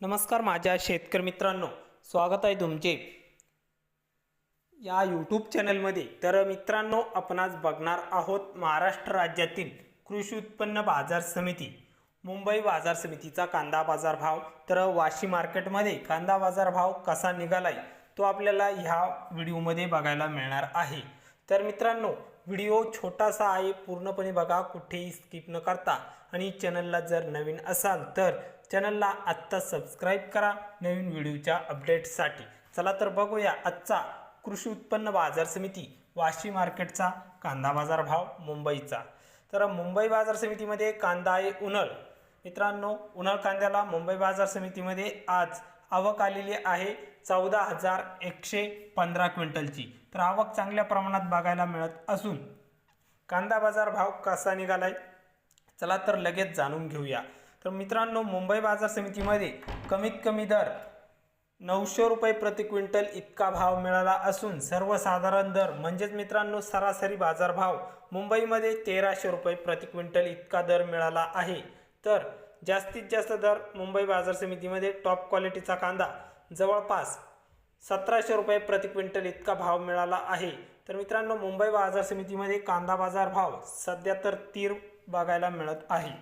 नमस्कार माझ्या शेतकरी मित्रांनो स्वागत आहे तुमचे. या यूट्यूब चॅनलमध्ये तर मित्रांनो आपण आज बघणार आहोत महाराष्ट्र राज्यातील कृषी उत्पन्न बाजार समिती मुंबई बाजार समितीचा कांदा बाजार भाव. तर वाशी मार्केटमध्ये कांदा बाजार भाव कसा निघालाय तो आपल्याला ह्या व्हिडिओमध्ये बघायला मिळणार आहे. तर मित्रांनो व्हिडिओ छोटासा आहे पूर्णपणे बघा कुठेही स्किप न करता. आणि चॅनलला जर नवीन असाल तर चॅनलला आत्ता सबस्क्राईब करा. नवीन व्हिडिओच्या अपडेटसाठी चला तर बघूया आजचा कृषी उत्पन्न बाजार समिती वाशी मार्केटचा कांदा बाजार भाव मुंबईचा. तर मुंबई बाजार समितीमध्ये कांदा आहे उन्हळ. मित्रांनो उन्हाळ कांद्याला मुंबई बाजार समितीमध्ये आज आवक आलेली आहे चौदा हजार एकशे पंधरा क्विंटलची. तर आवक चांगल्या प्रमाणात बघायला मिळत असून कांदा बाजार भाव कसा निघालाय? चला तर लगेच जाणून घेऊया. तर मित्रांनो मुंबई बाजार समितीमध्ये कमीत कमी दर नऊशे रुपये प्रति क्विंटल इतका भाव मिळाला असून सर्वसाधारण दर म्हणजेच मित्रांनो सरासरी बाजारभाव मुंबईमध्ये तेराशे रुपये प्रति क्विंटल इतका दर मिळाला आहे. तर जास्तीत जास्त दर मुंबई बाजार समितीमध्ये टॉप क्वालिटीचा कांदा जवळपास सतराशे रुपये प्रति क्विंटल इतका भाव मिळाला आहे. तर मित्रांनो मुंबई बाजार समितीमध्ये कांदा बाजार भाव सध्या तर तीर बघायला मिळत आहे.